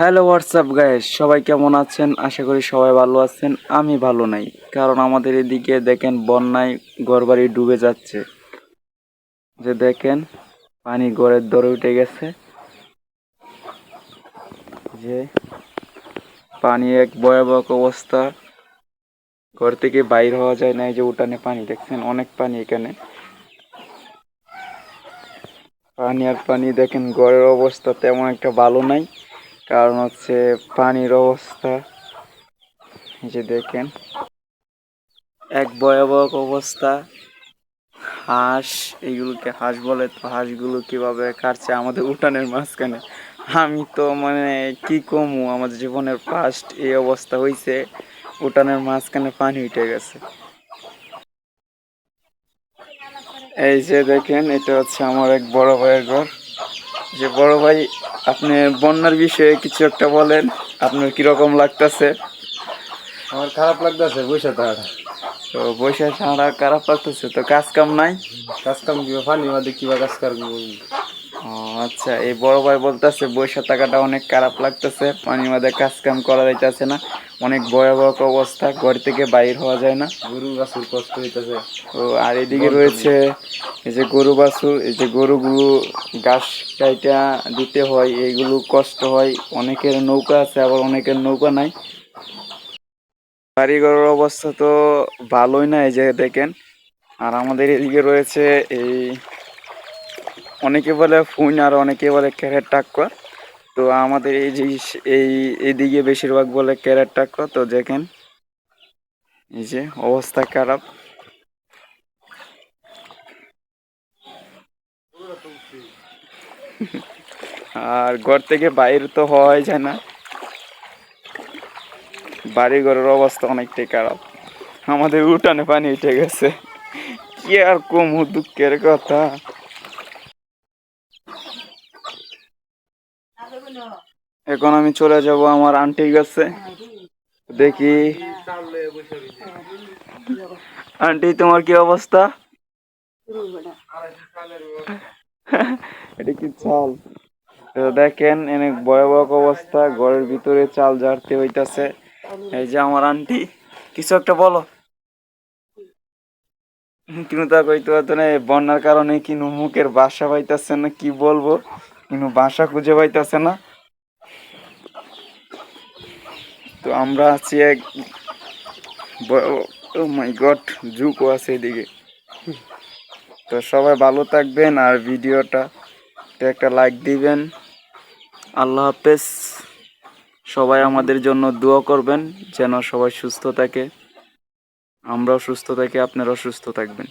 Hello WhatsApp guys সবাই কেমন আছেন? আশা করি সবাই ভালো আছেন। আমি ভালো নাই, কারণ আমাদের এদিকে দেখেন বন্যায় ঘরবাড়ি ডুবে যাচ্ছে। যে দেখেন, পানি ঘরের দরে উঠে গেছে। যে পানি এক ভয়াবহ অবস্থা। ঘর থেকে বাইর হওয়া যায় না, এই যে উঠানে পানি, দেখছেন? অনেক পানি এখানে। পানি আর পানি, দেখেন, ঘরের অবস্থা তেমন একটা ভালো নাই। কারণ হচ্ছে পানির অবস্থা। এই যে দেখেন, এক ভয়াবহ অবস্থা। হাঁস এইগুলোকে হাঁস বলে, তো হাঁসগুলো কীভাবে কাটছে আমাদের উঠানের মাঝখানে? আমি তো মানে কি কমু, আমার জীবনের ফার্স্ট এই অবস্থা হয়েছে উঠানের মাঝখানে পানি উঠে গেছে। এই যে দেখেন, এটা হচ্ছে আমার এক বড় ভাইয়ের ঘর। যে বড় ভাই আপনি বন্যার বিষয়ে কিছু একটা বলেন আপনার কীরকম লাগতেছে? আমার খারাপ লাগতেছে বৈশা তাড়া তো বৈশা সারা খারাপ লাগতেছে তো কাজ কাম নাই? কাজ কাম কিবা পানি কি বা কাজ করব। ও আচ্ছা এই বড় ভাই বলতেছে বৈশাখ টাকাটা অনেক খারাপ লাগতেছে পানির মধ্যে কাজ কাম করা যাইতেছে না অনেক ভয়াবহ অবস্থা ঘর থেকে বাইর হওয়া যায় না। গরু গাছুর কষ্ট হইতেছে। তো আর এদিকে রয়েছে এই যে গরু বাছুর এই যে গরুগুলো ঘাস কাইটা দিতে হয় এইগুলো কষ্ট হয় অনেকের নৌকা আছে আবার অনেকের নৌকা নাই। বাড়িঘরের অবস্থা তো ভালোই না এই যে দেখেন। আর আমাদের এদিকে রয়েছে এই অনেকে বলে ফুন আর অনেকে বলে ক্যারেট টাক্কা তো আমাদের এই যে এই, এদিকে বেশিরভাগ বলে ক্যারেট টাক্কা তো দেখেন, এই যে অবস্থা খারাপ। আর ঘর থেকে বাইরে তো হওয়াই যায় না। বাড়ি ঘরের অবস্থা অনেকটাই খারাপ। আমাদের উঠানে পানি উঠে গেছে। কি আর কম দুঃখের কথা। এখন আমি চলে যাব আমার আন্টির কাছে। দেখি। আন্টি, তোমার কি অবস্থা? এটা কি চাল? দেখেন অনেক ভয়াবহ অবস্থা। ঘরের ভিতরে চাল ঝাড়তে হইতাছে। এই যে আমার আন্টি, কিছু একটা বলো। কিন্তু তা কইতে পারতো না বন্যার কারণে কিন্তু মুখের বাসা পাইতেছে না, কি বলব? কিন্তু বাসা খুঁজে পাইতেছে না। তো আমরা আছি এক মাই গড জুকও আছে এদিকে। তো সবাই ভালো থাকবেন আর ভিডিওটা একটা লাইক দিবেন। আল্লাহ হাফেজ। সবাই আমাদের জন্য দোয়া করবেন যেন সবাই সুস্থ থাকে। আমরাও সুস্থ থাকি, আপনারাও সুস্থ থাকবেন।